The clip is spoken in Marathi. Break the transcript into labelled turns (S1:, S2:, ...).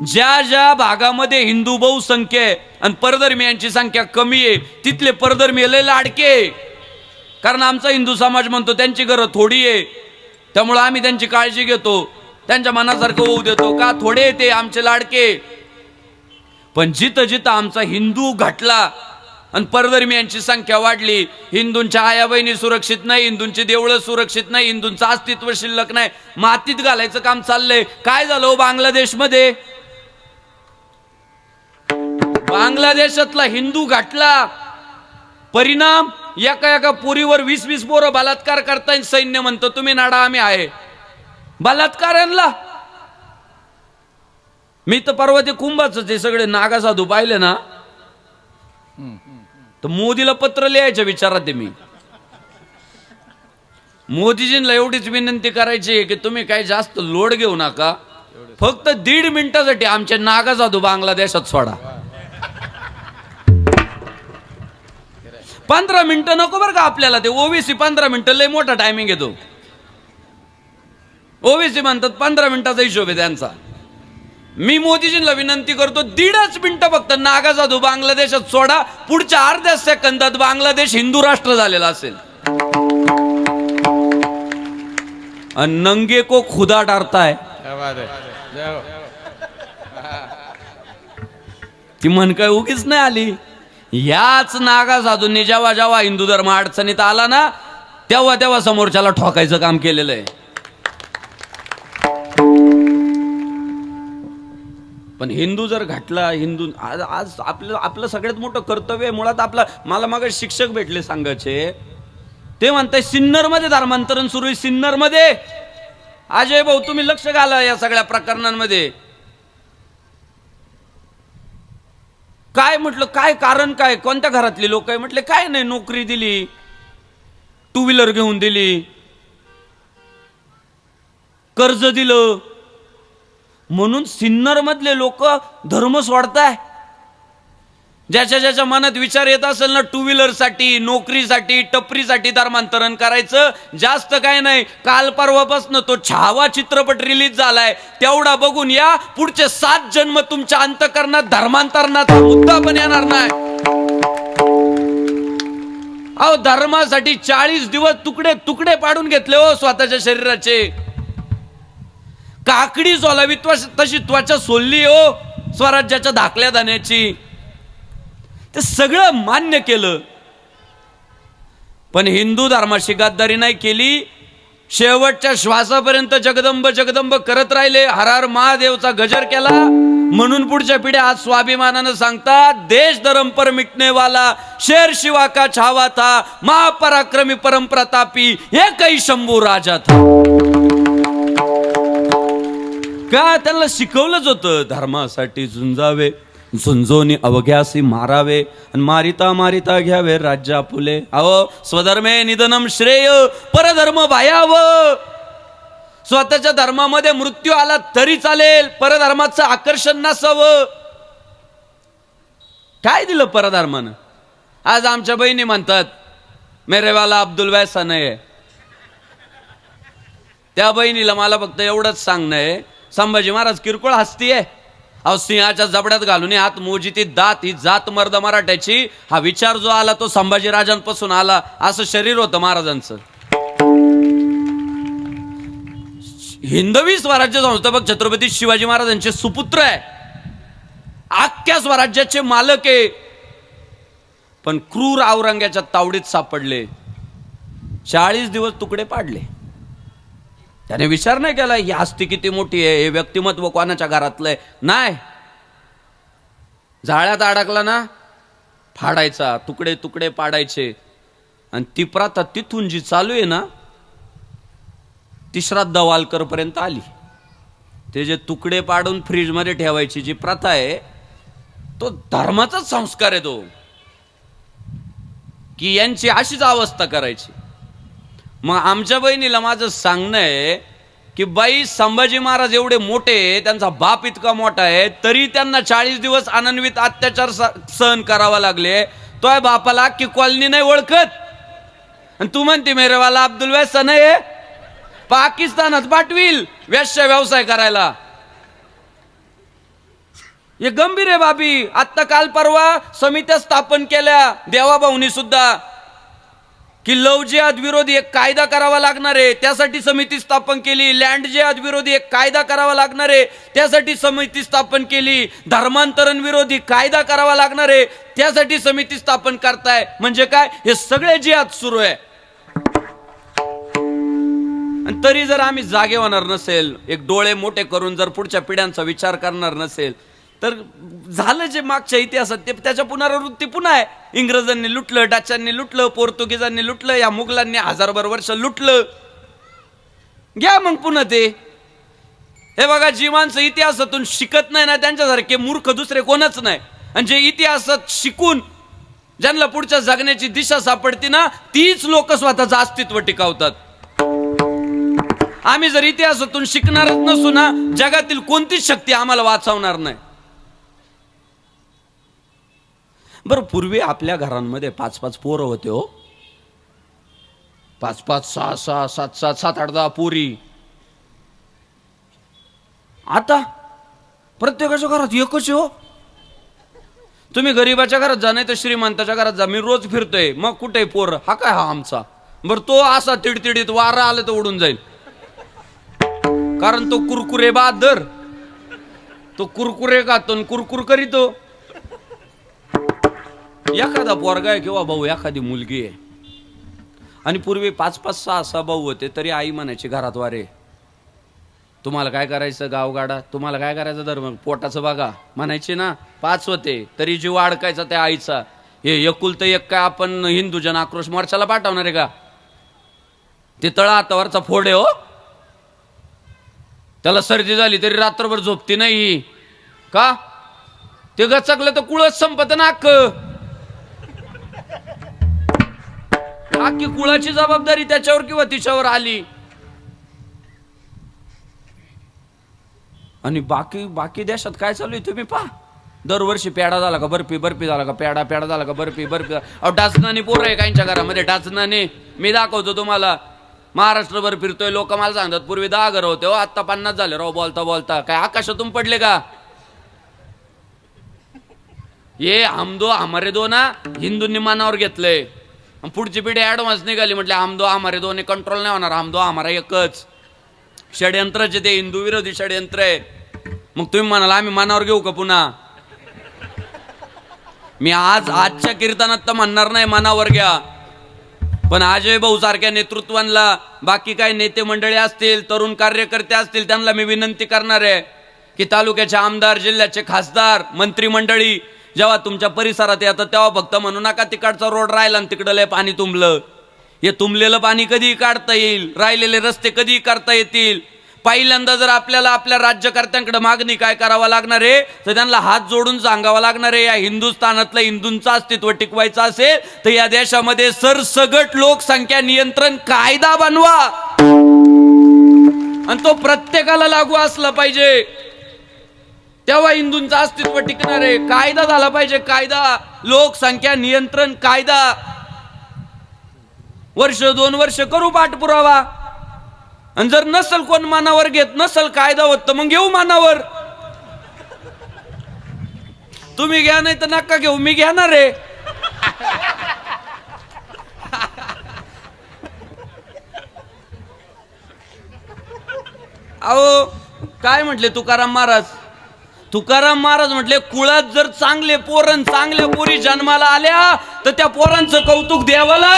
S1: ज्या ज्या भागामध्ये हिंदू बहुसंख्य आहे आणि परधर्मियांची संख्या कमी आहे तिथले परधर्मीय लय लाडके कारण आमचा हिंदू समाज म्हणतो त्यांची घरं थोडी आहे. त्यामुळं आम्ही त्यांची काळजी घेतो. त्यांच्या मनासारखं होऊ देतो. का थोडे ते आमचे लाडके. पण जिथं जिथं आमचा हिंदू घटला आणि परधर्मियांची संख्या वाढली हिंदूंच्या आया बहिणी सुरक्षित नाही हिंदूंची देवळं सुरक्षित नाही हिंदूंचं अस्तित्व शिल्लक नाही मातीत घालायचं काम चाललंय. काय झालं हो बांगलादेशमध्ये? बांगलादेशातला हिंदू घाटला. परिणाम एका एका पुरीवर वीस वीस पोरं बलात्कार करताय सैन्य म्हणतो तुम्ही नाडा आम्ही आहे. बलात्कार आणला मी तर परवा ते कुंभाच ते सगळे नागा साधू पाहिले ना. तर मोदीला पत्र लिहायच्या विचारात ते मी. मोदीजींना एवढीच विनंती करायची आहे की तुम्ही काही जास्त लोड घेऊ नका. फक्त दीड मिनिटासाठी आमच्या नागा साधू बांगलादेशात सोडा. पंधरा मिनिटं नको बरं का आपल्याला ते. ओबीसी पंधरा मिनिटं लय मोठा टायमिंग येतो. ओबीसी म्हणतात पंधरा मिनिटाचा हिशोब आहे त्यांचा. मी मोदीजींना विनंती करतो दीडच मिनिटं फक्त नागा जाधव बांगलादेशात सोडा. पुढच्या अर्ध्या सेकंदात बांगलादेश हिंदू राष्ट्र झालेला असेल. नंगे को खुदा डारताय. ती म्हण काय उगीच नाही आली. याच नागा साधूंनी जेव्हा जेव्हा हिंदू धर्म अडचणीत आला ना तेव्हा तेव्हा समोरच्याला ठोकायचं काम केलेलं आहे. पण हिंदू जर घाटला हिंदू आज आज आपलं आपलं सगळ्यात मोठं कर्तव्य आहे. मुळात आपला मला मग शिक्षक भेटले सांगायचे. ते म्हणताय सिन्नरमध्ये धर्मांतरण सुरू आहे सिन्नरमध्ये. अजय भाऊ तुम्ही लक्ष घाला या सगळ्या प्रकरणांमध्ये. काय म्हटलं काय कारण काय? कोणत्या घरातले लोक आहे? म्हटले काय नाही नोकरी दिली टू व्हीलर घेऊन दिली कर्ज दिलं. म्हणून सिन्नर मधले लोक धर्म सोडताय. ज्याच्या ज्याच्या मनात विचार येत असेल ना टू व्हीलरसाठी नोकरीसाठी टपरीसाठी धर्मांतरण करायचं जास्त काय नाही. काल परवापासून तो छावा चित्रपट रिलीज झालाय. तेवढा बघून या पुढचे सात जन्म तुमच्या अंतकरणात धर्मांतरणाचा मुद्दा पण येणार नाही. अहो धर्मासाठी चाळीस दिवस तुकडे तुकडे पाडून घेतले हो स्वतःच्या शरीराचे. काकडी सोलावी तशी त्वचा सोलली हो स्वराज्याच्या धाकल्या दाण्याची ते सगळं मान्य केलं. पण हिंदू धर्माशी गद्दारी नाही केली. शेवटच्या श्वासापर्यंत जगदंब जगदंब करत राहिले. हरार महादेवचा गजर केला. म्हणून पुढच्या पिढ्या आज स्वाभिमानानं सांगतात देश धर्म पर मिटने वाला शेर शिवा का छावा था महापराक्रमी परम प्रतापी काही शंभू राजा था. का त्यांना शिकवलंच होतं धर्मासाठी झुंजावे झुंजोनी अवघ्यासी मारावे आणि मारिता मारिता घ्यावे राज्य आपुले अहो स्वधर्मे निधनम श्रेय परधर्म भायाव स्वतःच्या धर्मामध्ये मृत्यू आला तरी चालेल परधर्माचं आकर्षण नसावं. काय दिलं परधर्मानं? आज आमच्या बहिणी म्हणतात मेरेवाला अब्दुल वैसा नाही त्या बहिणीला मला फक्त एवढंच सांगणं आहे संभाजी महाराज किरकोळ हस्ती आहे. अहो सिंहाच्या जबड्यात घालून हात मोजी ती दात ही जात मर्द मराठ्याची. हा विचार जो आला तो संभाजी राजांपासून आला. असं शरीर होतं महाराजांचं. हिंदवी स्वराज्य संस्थापक छत्रपती शिवाजी महाराजांचे सुपुत्र आहे. आख्या स्वराज्याचे मालक आहे. पण क्रूर औरंग्याच्या तावडीत सापडले. चाळीस दिवस तुकडे पाडले. त्याने विचार नाही केला ही आस्ती किती मोठी आहे हे व्यक्तिमत्व कोणाच्या घरातलं आहे? नाही. जाळ्यात अडकला ना फाडायचा तुकडे तुकडे पाडायचे. आणि ती प्रथा तिथून जी चालू आहे ना ती श्रद्धा वालकरपर्यंत आली. ते जे तुकडे पाडून फ्रीजमध्ये ठेवायची जी प्रथा आहे तो धर्माचाच संस्कार आहे तो. की यांची अशीच अवस्था करायची. मग आमच्या बहिणीला माझं सांगणं आहे की बाई संभाजी महाराज एवढे मोठे त्यांचा बाप इतका मोठा आहे तरी त्यांना चाळीस दिवस अनन्वित अत्याचार स- सहन करावा लागले. तोय बापाला की कॉलनी नाही ओळखत. आणि तू म्हणते मेरेवाला अब्दुल वैसा नाही पाकिस्तानात पाठवील वेश्य व्यवसाय करायला. हे गंभीर आहे बाबी. आत्ता काल परवा समित्या स्थापन केल्या देवाभाऊनी सुद्धा. की लव जिहाद विरोधी एक कायदा करावा लागणार आहे त्यासाठी समिती स्थापन केली लँड जिहाद विरोधी एक कायदा करावा लागणार आहे त्यासाठी समिती स्थापन केली धर्मांतरण विरोधी कायदा करावा लागणार आहे त्यासाठी समिती स्थापन करताय. म्हणजे काय? हे सगळे जिहाद सुरू आहे. आणि तरी जर आम्ही जागे होणार नसेल एक डोळे मोठे करून जर पुढच्या पिढ्यांचा विचार करणार नसेल तर झालं जे मागच्या इतिहासात ते त्याच्या पुनरावृत्ती पुन्हा आहे. इंग्रजांनी लुटलं डाच्यांनी लुटलं पोर्तुगीजांनी लुटलं या मुघलांनी हजारभर वर्ष लुटलं. घ्या मग पुन्हा ते. हे बघा जी माणसं इतिहासातून शिकत नाही ना त्यांच्यासारखे मूर्ख दुसरे कोणच नाही. आणि जे इतिहासात शिकून ज्यांना पुढच्या जगण्याची दिशा सापडते ना तीच लोक स्वतःचं अस्तित्व टिकावतात. आम्ही जर इतिहासातून शिकणारच नसू ना जगातील कोणतीच शक्ती आम्हाला वाचवणार नाही. बरं पूर्वी आपल्या घरांमध्ये पाच पाच पोरं होते हो. पाच पाच सहा सहा सात सात सात आठ दहा पोरी. आता? प्रत्येकाच्या घरात एकच हो. तुम्ही गरीबाच्या घरात जा नाही तर श्रीमंताच्या घरात जा. मी रोज फिरतोय. मग कुठे पोर? हा काय हा आमचा? बरं तो असा तिडतिडीत वारा आलं तर उडून जाईल. कारण तो कुरकुरे बहादर. तो कुरकुरे खातो कुरकुर करीतो. एखादा पोरगा आहे किंवा भाऊ एखादी मुलगी आहे. आणि पूर्वी पाच पाच सहा सहा भाऊ होते तरी आई म्हणायची घरात वारे. तुम्हाला काय करायचं गावगाडा? तुम्हाला काय करायचं धर्म? पोटाचं बघा. म्हणायचे ना पाच होते तरी जीव अडकायचा त्या आईचा. हे एकुल तर एक काय आपण हिंदू जन आक्रोश मोर्चाला पाठवणार आहे का? ते तळा हातावरचा फोड आहे हो. त्याला सर्दी झाली तरी रात्रभर झोपती नाही का? ते गचकलं तर कुळच संपत नाक. अख्खी कुळाची जबाबदारी त्याच्यावर किंवा तिच्यावर आली? आणि बाकी बाकी देशात काय चालू आहे तुम्ही पहा. दरवर्षी पेडा झाला का बर्फी बर्फी झाला का पेडा पेडा झाला का बर्फी बर्फी. अहो डाचनाने पोरं आहे काहींच्या घरामध्ये? डाचनाने मी दाखवतो तुम्हाला. महाराष्ट्रभर फिरतोय लोक मला सांगतात पूर्वी दहा घर होते हो आत्ता पन्नास झाले. राव बोलता बोलता. काय आकाशातून पडले का? ये हम दो हमारे दो ना हिंदूंनी मनावर घेतलंय. पुढची पिढी ॲडव्हान्स निघाली म्हटले आमदो आमारे दोन्ही कंट्रोल नाही होणार आमदो आमारा एकच. षड्यंत्राचे ते हिंदू विरोधी षडयंत्र आहे. मग तुम्ही म्हणाला आम्ही मनावर घेऊ का पुन्हा? मी आज आजच्या कीर्तनात तर म्हणणार नाही मनावर घ्या. पण अजय भाऊ सारख्या नेतृत्वांना बाकी काही नेते मंडळी असतील तरुण कार्यकर्ते असतील त्यांना मी विनंती करणार आहे की तालुक्याचे आमदार जिल्ह्याचे खासदार मंत्रिमंडळी जेव्हा तुमच्या परिसरात येतात तेव्हा फक्त म्हणू नका तिकडचा रोड राहिला आणि तिकडं लय पाणी तुंबलं. हे तुंबलेलं पाणी कधी काढता येईल राहिलेले रस्ते कधी करता येतील. पहिल्यांदा जर आपल्याला आपल्या राज्यकर्त्यांकडे मागणी काय करावं लागणार आहे तर त्यांना हात जोडून सांगावा लागणार आहे या हिंदुस्थानातलं हिंदूंचं अस्तित्व टिकवायचं असेल तर या देशामध्ये सरसगट लोकसंख्या नियंत्रण कायदा बनवा. आणि तो प्रत्येकाला लागू असला पाहिजे. तेव्हा हिंदूंचं अस्तित्व टिकणार आहे कायदा झाला पाहिजे कायदा. लोकसंख्या नियंत्रण कायदा. वर्ष दोन वर्ष करू पाठपुरावा. आणि जर नसल कोण मानावर घेत नसल कायदा होत तर मग घेऊ मानावर. तुम्ही घ्या नाही तर नका घेऊ मी घेणार आहे. अहो काय म्हटले तुकाराम महाराज? तुकाराम महाराज म्हटले कुळात जर चांगले पोरण चांगल्या पोरी जन्माला आल्या तर त्या पोरांचं कौतुक देवाला